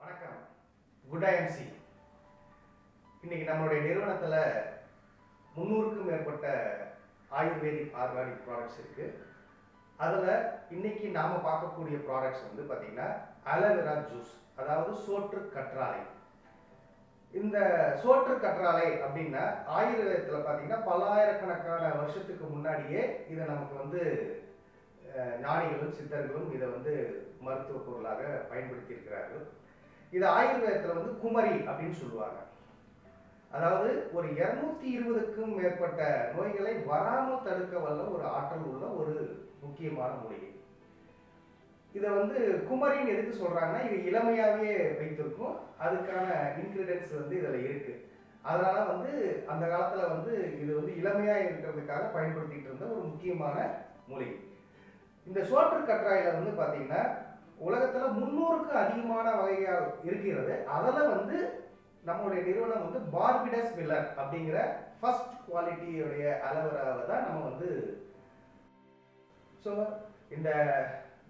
வணக்கம். Good IMC இன்னைக்கு நம்மளுடைய நிறுவனத்தில் முந்நூறுக்கும் மேற்பட்ட ஆயுர்வேதிக் ஆர்கானிக் ப்ராடக்ட்ஸ் இருக்கு. அதில் இன்னைக்கு நாம் பார்க்கக்கூடிய ப்ராடக்ட்ஸ் வந்து பார்த்தீங்கன்னா அலோவேரா ஜூஸ் அதாவது சோற்று கற்றாழை. இந்த சோற்று கற்றாழை அப்படின்னா ஆயுர்வேதத்தில் பார்த்தீங்கன்னா பல்லாயிரக்கணக்கான வருஷத்துக்கு முன்னாடியே இதை நமக்கு வந்து ஞானிகளும் சித்தர்களும் இதை வந்து மருத்துவ பொருளாக பயன்படுத்தி இருக்கிறார்கள் இது ஆயுர்வேதத்தில் வந்து குமரி அப்படின்னு சொல்லுவாங்க. அதாவது ஒரு இருநூத்தி இருபதுக்கும் மேற்பட்ட நோய்களை வராமல் தடுக்க வல்ல ஒரு ஆற்றல் உள்ள ஒரு முக்கியமான மூலிகை இதை வந்து குமரின்னு எதுக்கு சொல்றாங்கன்னா இது இளமையாகவே வைத்திருக்கும். அதுக்கான இன்கிரீடியன்ஸ் வந்து இதில் இருக்கு. அதனால வந்து அந்த காலத்தில் வந்து இது வந்து இளமையாக இருக்கிறதுக்காக பயன்படுத்திட்டு இருந்த ஒரு முக்கியமான மூலிகை இந்த சோற்று கற்றாழையில வந்து பார்த்திங்கன்னா உலகத்துல முன்னூறுக்கு அதிகமான வகைகள் இருக்கிறது. அதுல வந்து நம்மளுடைய நிறுவனம் வந்து பார்பிடஸ் மில்லர் அப்படிங்கிற ஃபர்ஸ்ட் குவாலிட்டியுடைய அளவராக தான் நம்ம வந்து ஸோ இந்த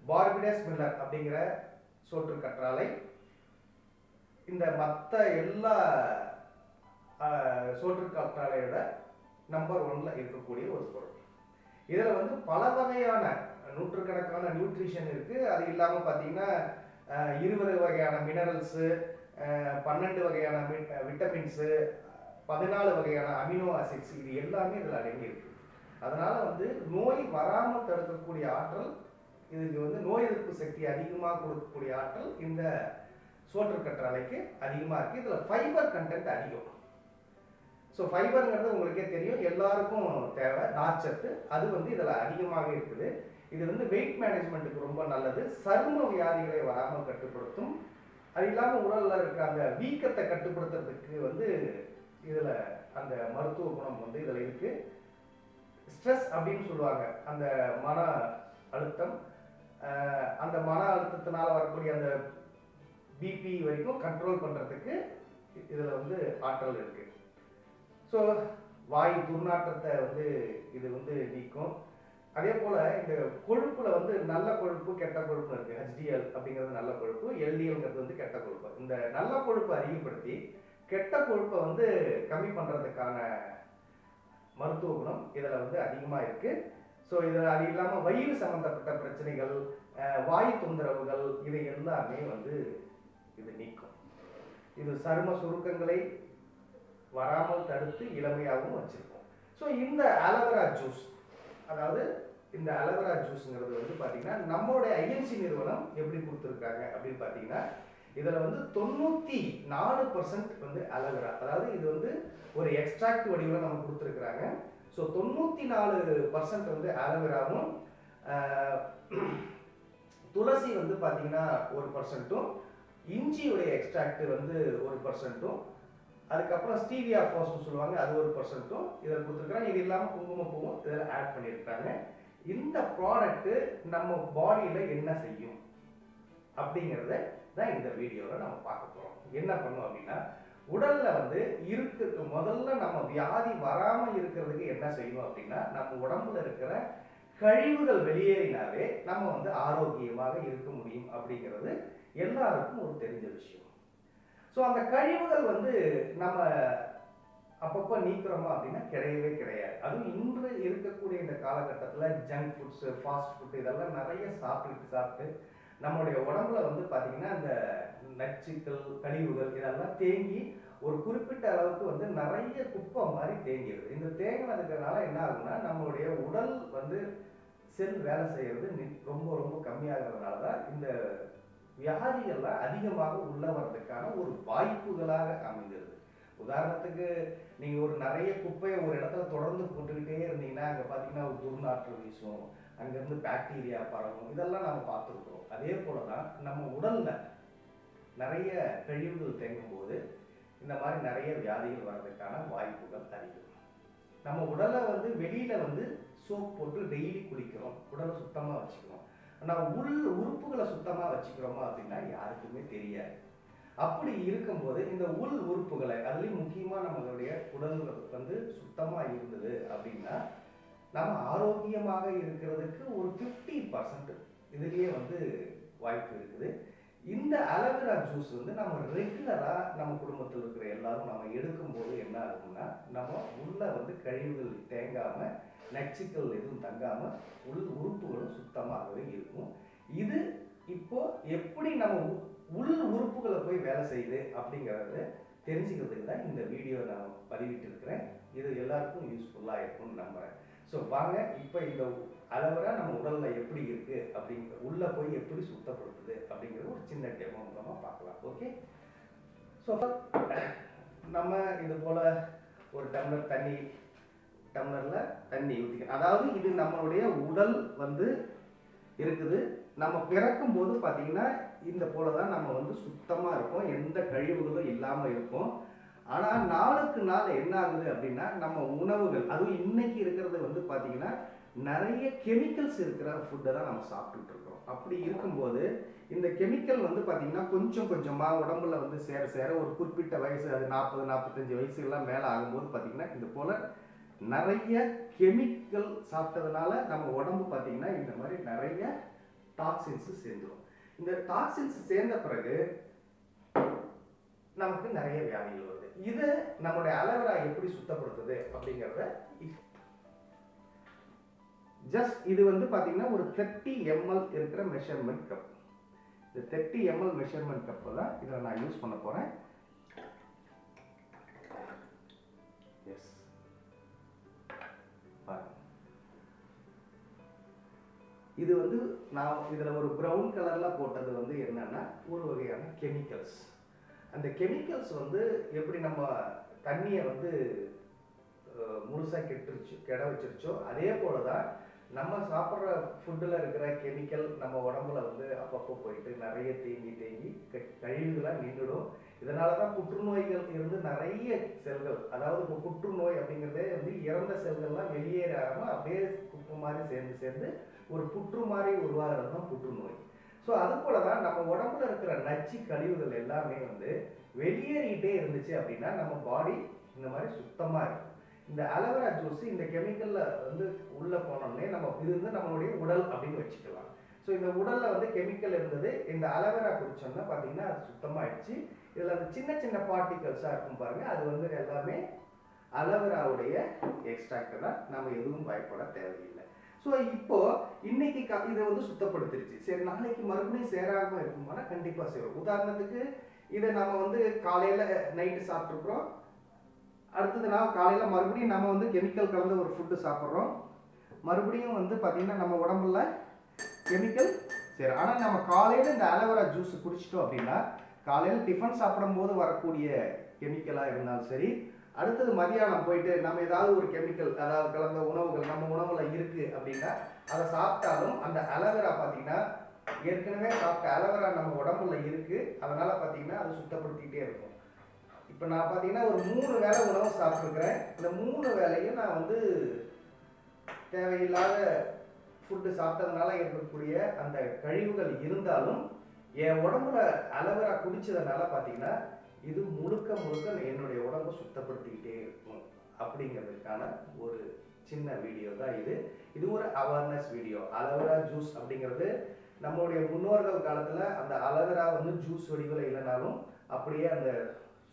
பார்பிடஸ் மில்லர் அப்படிங்கிற சோற்று கற்றாலை இந்த மற்ற எல்லா சோற்று கற்றாலையோட நம்பர் ஒன்ல இருக்கக்கூடிய ஒரு பொருள். இதில் வந்து பல வகையான நூற்றுக்கணக்கான நியூட்ரிஷன் இருக்குது அது இல்லாமல் பார்த்தீங்கன்னா இருபது வகையான மினரல்ஸு பன்னெண்டு வகையான விட்டமின்ஸு பதினாலு வகையான அமினோ ஆசிட்ஸ் இது எல்லாமே இதில் அடங்கியிருக்கு. அதனால் வந்து நோய் வராமல் தடுக்கக்கூடிய ஆற்றல் இதுக்கு வந்து நோய் எதிர்ப்பு சக்தி அதிகமாக கொடுக்கக்கூடிய ஆற்றல் இந்த சோற்று கற்றாழைக்கு அதிகமாக இருக்குது இதில் ஃபைபர் கண்டென்ட் அதிகம். ஸோ ஃபைபருங்கிறது உங்களுக்கே தெரியும். எல்லாருக்கும் தேவை. நார்ச்சத்து அது வந்து இதில் அதிகமாக இருக்குது. இது வந்து வெயிட் மேனேஜ்மெண்ட்டுக்கு ரொம்ப நல்லது. சரும வியாதிகளை வராமல் கட்டுப்படுத்தும். அது இல்லாமல் உடலில் இருக்கிற அந்த வீக்கத்தை கட்டுப்படுத்துறதுக்கு வந்து இதில் அந்த மருத்துவ குணம் வந்து இதில் இருக்குது ஸ்ட்ரெஸ் அப்படின்னு சொல்லுவாங்க. அந்த மன அழுத்தம். அந்த மன அழுத்தத்தினால் வரக்கூடிய அந்த பிபி வரைக்கும் கண்ட்ரோல் பண்ணுறதுக்கு இதில் வந்து ஆற்றல் இருக்குது ஸோ வாய் துர்நாற்றத்தை வந்து இது வந்து நீக்கும். அதே போல் இந்த கொழுப்பில் வந்து நல்ல கொழுப்பு கெட்ட கொழுப்பு இருக்குது ஹெச்டிஎல் அப்படிங்கிறது நல்ல கொழுப்பு எல்டிஎல்ங்கிறது வந்து கெட்ட கொழுப்பு. இந்த நல்ல கொழுப்பை அதிகப்படுத்தி கெட்ட கொழுப்பை வந்து கம்மி பண்ணுறதுக்கான மருத்துவ குணம் இதில் வந்து அதிகமாக இருக்குது ஸோ இதில் அது இல்லாமல் வயிறு சம்மந்தப்பட்ட பிரச்சனைகள் வாயு தொந்தரவுகள் இதை எல்லாமே வந்து இது நீக்கும். இது சரும சுருக்கங்களை வராமல் தடுத்து இளமையாகவும் வச்சுருக்கோம் ஸோ இந்த அலவரா ஜூஸ் அதாவது இந்த அலவரா ஜூஸ்ங்கிறது வந்து பார்த்தீங்கன்னா நம்மளுடைய ஐஎன்சி நிறுவனம் எப்படி கொடுத்துருக்காங்க அப்படின்னு பார்த்தீங்கன்னா இதில் வந்து தொண்ணூற்றி நாலு பர்சன்ட் வந்து அலவரா அதாவது இது வந்து ஒரு எக்ஸ்ட்ராக்ட் வடிவில் நம்ம கொடுத்துருக்குறாங்க. ஸோ தொண்ணூற்றி நாலு பர்சன்ட் வந்து அலவராவும் துளசி வந்து பார்த்தீங்கன்னா ஒரு பர்சன்ட்டும் இஞ்சியுடைய எக்ஸ்ட்ராக்ட் வந்து ஒரு பர்சன்ட்டும் அதுக்கப்புறம் ஸ்டீவியா ஃபோஸ்ட்னு சொல்லுவாங்க அது ஒரு பர்சன்ட்டும் இதில் கொடுத்துருக்காங்க இது இல்லாமல் குங்குமப்பூவும் இதில் ஆட் பண்ணியிருக்காங்க இந்த ப்ராடக்ட்டு நம்ம பாடியில் என்ன செய்யும்? அப்படிங்கிறத தான் இந்த வீடியோவில் நம்ம பார்க்க போகிறோம் என்ன பண்ணும் அப்படின்னா உடல்ல வந்து இருக்கு முதல்ல நம்ம வியாதி வராமல் இருக்கிறதுக்கு என்ன செய்யணும் அப்படின்னா நம்ம உடம்புல இருக்கிற கழிவுகள் வெளியேறினாவே நம்ம வந்து ஆரோக்கியமாக இருக்க முடியும் அப்படிங்கிறது எல்லாருக்கும் ஒரு தெரிஞ்ச விஷயம். ஸோ அந்த கழிவுகள் வந்து நம்ம அப்பப்போ நீக்கிறோமா அப்படின்னா கிடையவே கிடையாது. அதுவும் இன்று இருக்கக்கூடிய இந்த காலகட்டத்தில் ஜங்க் ஃபுட்ஸு ஃபாஸ்ட் ஃபுட் இதெல்லாம் நிறைய சாப்பிட்டு சாப்பிட்டு நம்மளுடைய உடம்புல வந்து பார்த்தீங்கன்னா இந்த நச்சுக்கள் கழிவுகள் இதெல்லாம் தேங்கி ஒரு குறிப்பிட்ட அளவுக்கு வந்து நிறைய குப்பை மாதிரி தேங்கிடுது. இந்த தேங்கினதுக்கனால என்ன ஆகும்னா நம்மளுடைய உடல் வந்து செல் வேலை செய்யறது நி- ரொம்ப ரொம்ப கம்மியாகிறதுனால தான் இந்த வியாதிகள்லாம் அதிகமாக உள்ள வர்றதுக்கான ஒரு வாய்ப்புகளாக அமைஞ்சிருது உதாரணத்துக்கு நீங்கள் ஒரு நிறைய குப்பையை ஒரு இடத்துல தொடர்ந்து போட்டுக்கிட்டே இருந்தீங்கன்னா அங்கே பார்த்தீங்கன்னா ஒரு துர்நாற்று வீசும் அங்கேருந்து பாக்டீரியா பரவும் இதெல்லாம் நம்ம பார்த்துருக்குறோம். அதே போல தான் நம்ம உடலில் நிறைய கழிவுகள் தேங்கும் போது இந்த மாதிரி நிறைய வியாதிகள் வர்றதுக்கான வாய்ப்புகள் அதிகம். நம்ம உடலை வந்து வெளியில் வந்து சோப் போட்டு டெய்லி குளிக்கிறோம் உடலை சுத்தமாக வச்சுக்கிறோம் நான் உள் உறுப்புகளை சுத்தமாக வச்சுக்கிறோமா அப்படின்னா யாருக்குமே தெரியாது. அப்படி இருக்கும்போது இந்த உள் உறுப்புகளை அதுலேயும் முக்கியமாக நம்மளுடைய உடல் வந்து சுத்தமாக இருந்தது அப்படின்னா நம்ம ஆரோக்கியமாக இருக்கிறதுக்கு ஒரு ஃபிஃப்டி பர்சன்ட் இதுலேயே வந்து வாய்ப்பு இருக்குது. இந்த அலோவேரா ஜூஸ் வந்து நம்ம ரெகுலராக நம்ம குடும்பத்தில் இருக்கிற எல்லாரும் நம்ம எடுக்கும்போது என்ன ஆகும்னா நம்ம உள்ள வந்து கழிவுகள் தேங்காம நச்சுக்கள் எதுவும் தங்காம உள் உறுப்புகளும் சுத்தமாகவே இருக்கும். இது இப்போ எப்படி நம்ம உள் உறுப்புகளை போய் வேலை செய்யுது அப்படிங்கிறத தெரிஞ்சுக்கிறதுக்கு தான் இந்த வீடியோ நான் பதிவிட்டு இருக்கிறேன் இது எல்லாருக்கும் யூஸ்ஃபுல்லாக இருக்கும்னு நம்புறேன். ஸோ வாங்க இப்போ இந்த அளவராக நம்ம உடலில் எப்படி இருக்குது அப்படிங்கிற உள்ளே போய் எப்படி சுத்தப்படுத்துது அப்படிங்கிறது ஒரு சின்ன டெமோ மூலமாக பார்க்கலாம். ஓகே ஸோ நம்ம இது போல் ஒரு டம்ளர் தண்ணி டம்ளரில் தண்ணி ஊற்றிக்கணும் அதாவது இது நம்மளுடைய உடல் வந்து இருக்குது. நம்ம பிறக்கும் போது பார்த்தீங்கன்னா இந்த போல தான் நம்ம வந்து சுத்தமாக இருப்போம் எந்த கழிவுகளும் இல்லாமல் இருக்கும். ஆனால் நாளுக்கு நாள் என்ன ஆகுது அப்படின்னா நம்ம உணவுகள் அதுவும் இன்னைக்கு இருக்கிறது வந்து பார்த்தீங்கன்னா நிறைய கெமிக்கல்ஸ் இருக்கிற ஃபுட்டை தான் நம்ம சாப்பிட்டுட்டு இருக்கோம் அப்படி இருக்கும்போது இந்த கெமிக்கல் வந்து பார்த்தீங்கன்னா கொஞ்சம் கொஞ்சமாக உடம்புல வந்து சேர சேர ஒரு குறிப்பிட்ட வயசு அது நாற்பது நாற்பத்தஞ்சு வயசு எல்லாம் மேலே ஆகும்போது பார்த்தீங்கன்னா இது போல நிறைய கெமிக்கல் சாப்பிட்டதுனால நம்ம உடம்பு பார்த்தீங்கன்னா இந்த மாதிரி நிறைய டாக்ஸின்ஸு சேர்ந்துடும் இந்த டாக்ஸின்ஸ் சேர்ந்த பிறகு நமக்கு நிறைய வியாதிகள் வருது. இதை நம்மளுடைய அலவரா எப்படி சுத்தப்படுத்துது அப்படிங்கிறத ஜஸ்ட் இது வந்து பாத்தீங்கன்னா ஒரு தேர்ட்டி எம்எல் இருக்கிற மெஷர்மெண்ட் கப் இந்த தேர்ட்டி எம்எல் மெஷர்மெண்ட் கப்பை தான் இதில் நான் யூஸ் பண்ண போறேன். எஸ் இது வந்து நான் இதில் ஒரு ப்ரௌன் கலரில் போட்டது வந்து என்னன்னா ஒரு வகையான கெமிக்கல்ஸ் அந்த கெமிக்கல்ஸ் வந்து எப்படி நம்ம தண்ணியை வந்து முழுசாக கெட்டுருச்சு கெட வச்சிருச்சோ அதே போல தான் நம்ம சாப்பிட்ற ஃபுட்டில் இருக்கிற கெமிக்கல் நம்ம உடம்புல வந்து அப்பப்போ போயிட்டு நிறைய தேங்கி தேங்கி க- கழிவுகளாக நின்றுடும் இதனால தான் புற்றுநோய்கள் இருந்து நிறைய செல்கள் அதாவது இப்போ புற்றுநோய் அப்படிங்கிறதே வந்து இறந்த செல்கள்லாம் வெளியேறாமல் அப்படியே குப்பை மாதிரி சேர்ந்து சேர்ந்து ஒரு புற்று மாதிரி உருவாகிறது தான் புற்றுநோய். ஸோ அது போல தான் நம்ம உடம்புல இருக்கிற நச்சு கழிவுகள் எல்லாமே வந்து வெளியேறிக்கிட்டே இருந்துச்சு அப்படின்னா நம்ம பாடி இந்த மாதிரி சுத்தமாக இருக்கும். இந்த அலோவேரா ஜூஸ் இந்த கெமிக்கலில் வந்து உள்ளே போனோடனே நம்ம இது வந்து நம்மளுடைய உடல் அப்படின்னு வச்சுக்கலாம். ஸோ இந்த உடலில் வந்து கெமிக்கல் இருந்தது. இந்த அலோவேரா குடிச்சோம்னா பார்த்தீங்கன்னா அது சுத்தமாகிடுச்சு இதில் அந்த சின்ன சின்ன பார்ட்டிகல்ஸாக இருக்கும் பாருங்கள் அது வந்து எல்லாமே அலோவேராவுடைய எக்ஸ்ட்ராக்ட் தான். நம்ம எதுவும் பயப்பட தேவையில்லை. ஸோ இப்போ இன்னைக்கு க இதை வந்து சுத்தப்படுத்திருச்சு. சரி நாளைக்கு மறுபடியும் சேராம இருக்குமானா கண்டிப்பாக சேரும். உதாரணத்துக்கு இதை நம்ம வந்து காலையில் நைட்டு சாப்பிட்ருக்குறோம் அடுத்தது நாள் காலையில் மறுபடியும் நம்ம வந்து கெமிக்கல் கலந்த ஒரு ஃபுட்டு சாப்பிட்றோம். மறுபடியும் வந்து பார்த்திங்கன்னா நம்ம உடம்புல கெமிக்கல் சரி ஆனால் நம்ம காலையில் இந்த அலோவேரா ஜூஸ் குடிச்சிட்டோம் அப்படின்னா காலையில் டிஃபன் சாப்பிடும்போது வரக்கூடிய கெமிக்கலாக இருந்தாலும் சரி அடுத்தது மதியானம் போயிட்டு நம்ம ஏதாவது ஒரு கெமிக்கல் அதாவது கலந்த உணவுகள் நம்ம உணவுல இருக்கு அப்படின்னா அதை சாப்பிட்டாலும் அந்த அலோவேரா பார்த்தீங்கன்னா ஏற்கனவே சாப்பிட்ட அலோவேரா நம்ம உடம்புல இருக்கு. அதனால பார்த்தீங்கன்னா அதை சுத்தப்படுத்திக்கிட்டே இருக்கும். இப்போ நான் பார்த்தீங்கன்னா ஒரு மூணு வேளை உணவு சாப்பிட்ருக்கிறேன் இந்த மூணு வேளையும் நான் வந்து தேவையில்லாத ஃபுட்டு சாப்பிட்டதுனால இருக்கக்கூடிய அந்த கழிவுகள் இருந்தாலும் என் உடம்புல அலோவேரா குடிச்சதுனால பார்த்தீங்கன்னா இது முழுக்க முழுக்க என்னுடைய உடம்பை சுத்தப்படுத்திக்கிட்டே இருக்கும் அப்படிங்கிறதுக்கான ஒரு சின்ன வீடியோ தான் இது. இது ஒரு அவேர்னஸ் வீடியோ அலோவேரா ஜூஸ் அப்படிங்கிறது நம்மளுடைய முன்னோர்கள் காலத்தில் அந்த அலோவேரா வந்து ஜூஸ் வடிவில் இல்லைனாலும் அப்படியே அந்த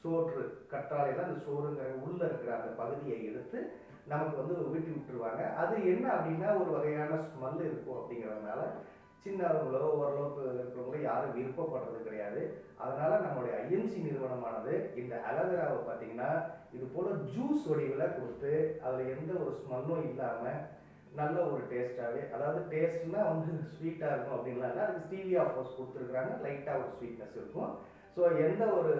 சோற்று கற்றாழையில் அந்த சோறுங்கிற உள்ள இருக்கிற அந்த பகுதியை எடுத்து நமக்கு வந்து வீட்டி விட்டுருவாங்க. அது என்ன அப்படின்னா ஒரு வகையான ஸ்மெல் இருக்கும் அப்படிங்கிறதுனால சின்னவங்களோ ஓரளவுக்கு இருக்கிறவங்களோ யாரும் விருப்பப்படுறது கிடையாது. அதனால நம்மளுடைய ஐஎம்சி நிறுவனமானது இந்த அலோவேராவை பார்த்தீங்கன்னா இது போல ஜூஸ் வடிவில் கொடுத்து அதில் எந்த ஒரு ஸ்மெல்லும் இல்லாமல் நல்ல ஒரு டேஸ்ட்டாகவே அதாவது டேஸ்ட்னா வந்து ஸ்வீட்டாக இருக்கும் அப்படின்லாம் இல்லை. அதுக்கு ஸ்டீவியா ஆஃபர்ஸ் கொடுத்துருக்குறாங்க. லைட்டாக ஒரு ஸ்வீட்னஸ் இருக்கும். ஸோ எந்த ஒரு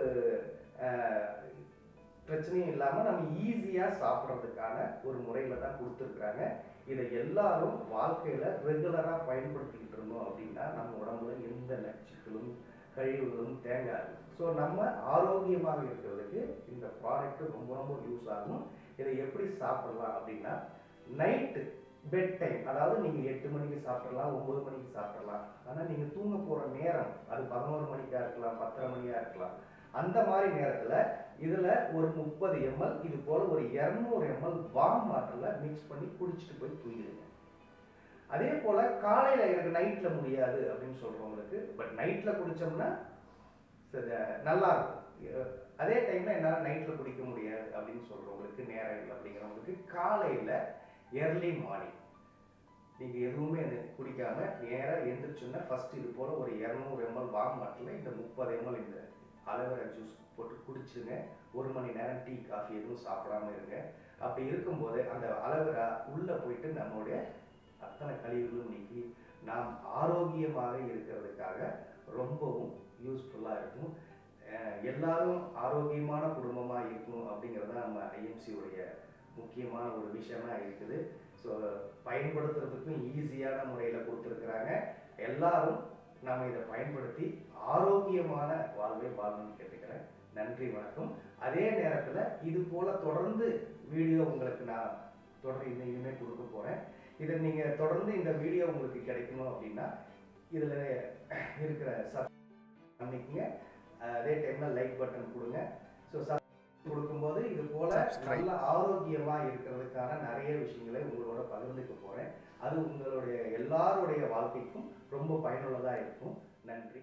பிரச்சனையும் இல்லாமல் நம்ம ஈஸியாக சாப்பிட்றதுக்கான ஒரு முறையில் தான் கொடுத்துருக்குறாங்க. இதை எல்லாரும் வாழ்க்கையில் ரெகுலராக பயன்படுத்திக்கிட்டு இருந்தோம் அப்படின்னா நம்ம உடம்புல எந்த நச்சுக்களும் கழிவுகளும் தேங்காது. ஸோ நம்ம ஆரோக்கியமாக இருக்கிறதுக்கு இந்த ப்ராடக்ட் ரொம்ப ரொம்ப யூஸ் ஆகும். இதை எப்படி சாப்பிடலாம் அப்படின்னா நைட்டு பெட் டைம் அதாவது நீங்கள் எட்டு மணிக்கு சாப்பிடலாம் ஒம்பது மணிக்கு சாப்பிடலாம். ஆனால் நீங்கள் தூங்க போகிற நேரம் அது பதினோரு மணிக்காக இருக்கலாம் பத்தரை மணியாக இருக்கலாம். அந்த மாதிரி நேரத்தில் இதில் ஒரு முப்பது எம்எல் இது போல் ஒரு இரநூறு எம்எல் வாம் வாட்டரில் மிக்ஸ் பண்ணி குடிச்சிட்டு போய் தூங்கிடுங்க. அதே போல் காலையில் எனக்கு நைட்டில் முடியாது அப்படின்னு சொல்கிறவங்களுக்கு பட் நைட்டில் குடித்தோம்னா நல்லா இருக்கும். அதே டைமில் என்னால் நைட்டில் குடிக்க முடியாது அப்படின்னு சொல்கிறவங்களுக்கு நேரம் இல்லை அப்படிங்கிறவங்களுக்கு காலையில் எர்லி மார்னிங் நீங்கள் எதுவுமே குடிக்காமல் நேராக எந்திரிச்சோன்னா ஃபஸ்ட்டு இது போல் ஒரு இரநூறு எம்எல் வாம் பாட்டில் இந்த முப்பது எம்எல் இந்த அலோவேரா ஜூஸ் போட்டு குடிச்சுங்க ஒரு மணி நேரம் டீ காஃபி எதுவும் சாப்பிடாம இருங்க. அப்படி இருக்கும்போது அந்த அலோவேரா உள்ளே போயிட்டு நம்மளுடைய அத்தனை கழிவுகளும் நீக்கி நாம் ஆரோக்கியமாக இருக்கிறதுக்காக ரொம்பவும் யூஸ்ஃபுல்லாக இருக்கும். எல்லாரும் ஆரோக்கியமான குடும்பமாக இருக்கணும் அப்படிங்கிறது தான் நம்ம ஐஎம்சியுடைய முக்கியமான ஒரு விஷயமா இருக்குது. ஸோ பயன்படுத்துறதுக்கும் ஈஸியான முறையில் கொடுத்துருக்குறாங்க. எல்லாரும் நாம் இதை பயன்படுத்தி ஆரோக்கியமான வாழ்வை வாழணும்னு கேட்டுக்கிறேன். நன்றி வணக்கம். அதே நேரத்தில் இது போல தொடர்ந்து வீடியோ உங்களுக்கு நான் தொடர்ந்து இனிமே கொடுக்க போகிறேன் இதை நீங்கள் தொடர்ந்து இந்த வீடியோ உங்களுக்கு கிடைக்கணும் அப்படின்னா இதில் இருக்கிற சப் பண்ணிக்கங்க. அதே டைமில் லைக் பட்டன் கொடுங்க. ஸோ சப் கொடுக்கும்போது இது போல நல்ல ஆரோக்கியமா இருக்கிறதுக்கான நிறைய விஷயங்களை உங்களோட பகிர்ந்துக்க போறேன். அது உங்களுடைய எல்லாருடைய வாழ்க்கைக்கும் ரொம்ப பயனுள்ளதா இருக்கும். நன்றி.